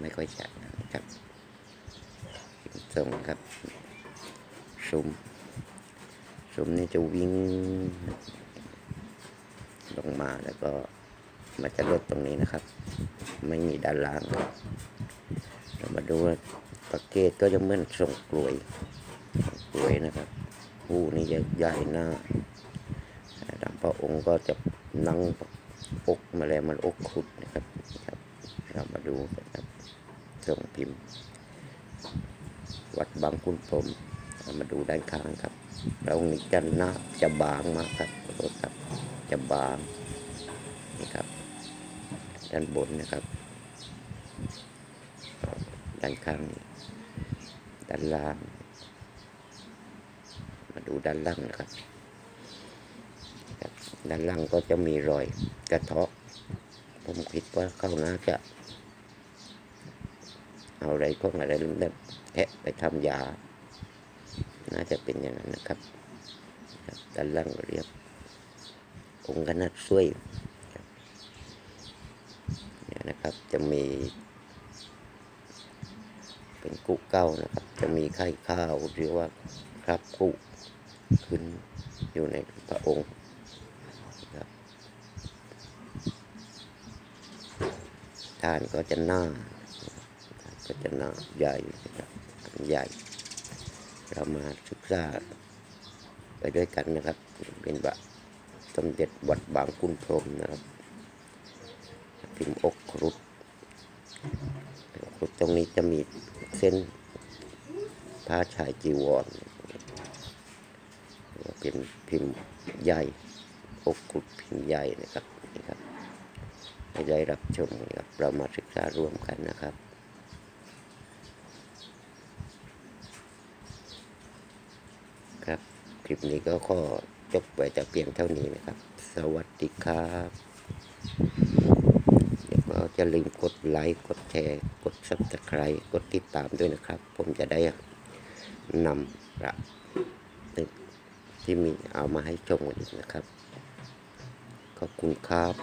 ไม่ค่อยชัดนะครับพิมพ์ทรงครับซุมซุมนี่จะวิ่ง ลงมาแล้วก็มาจะลดตรงนี้นะครับ ไม่มีด้านล่าง เรามาดูว่าปากเกตก็จะเหมือนทรงกลวยกลวยนะครับหูนี่จะใหญ่หน้าดำพระองค์ก็จะนั่งอกมาแล้วมันอกขุดนะครับ เรามาดูกันครับทรงพิมพ์ วัดบางคุณพรมเรามาดูด้านข้างครับเรานี่จะหน้าจะบางมากครับขอโทษครับจะบางนี่ครับ ด้านบนนะครับด้านข้างนี่ด้านล่าง มาดูด้านล่างนะครับครับ ด้านล่างก็จะมีรอยกระเทาะ ผมคิดว่าเขาน่าจะ เอาอะไรพวกอะไรแบบแทะไปทำยา น่าจะเป็นอย่างนั้นนะครับครับด้านล่างเรียบองค์กนัดช่วยเนี่ยนะครับจะมีเป็นกุเก้านะครับ จะมีไข่ข้าวหรือว่าครับกุขึ้นอยู่ในพระองค์ครับ ทานก็จะหน้าก็จะหน้าใหญ่นะครับใหญ่ เรามาศึกษาไปด้วยกันนะครับ เป็นบะสมเด็จวัดบางคุณพรมนะครับพิมพ์อกครุฑครุฑตรงนี้จะมีเส้นผ้าชายจีวรเป็นพิมพ์ใหญ่อกครุฑพิมพ์ใหญ่นะครับนี่ครับ ให้ได้รับชมนะครับเรามาศึกษาร่วมกันนะครับครับ คลิปนี้ก็ขอจบไปแต่เพียงเท่านี้นะครับ สวัสดีครับเดี๋ยวก็จะลืมกดไลค์ กดแชร์ กด subscribe กดติดตามด้วยนะครับ ผมจะได้นำระที่มีเอามาให้ชมกันอีกนะครับ ขอบคุณครับ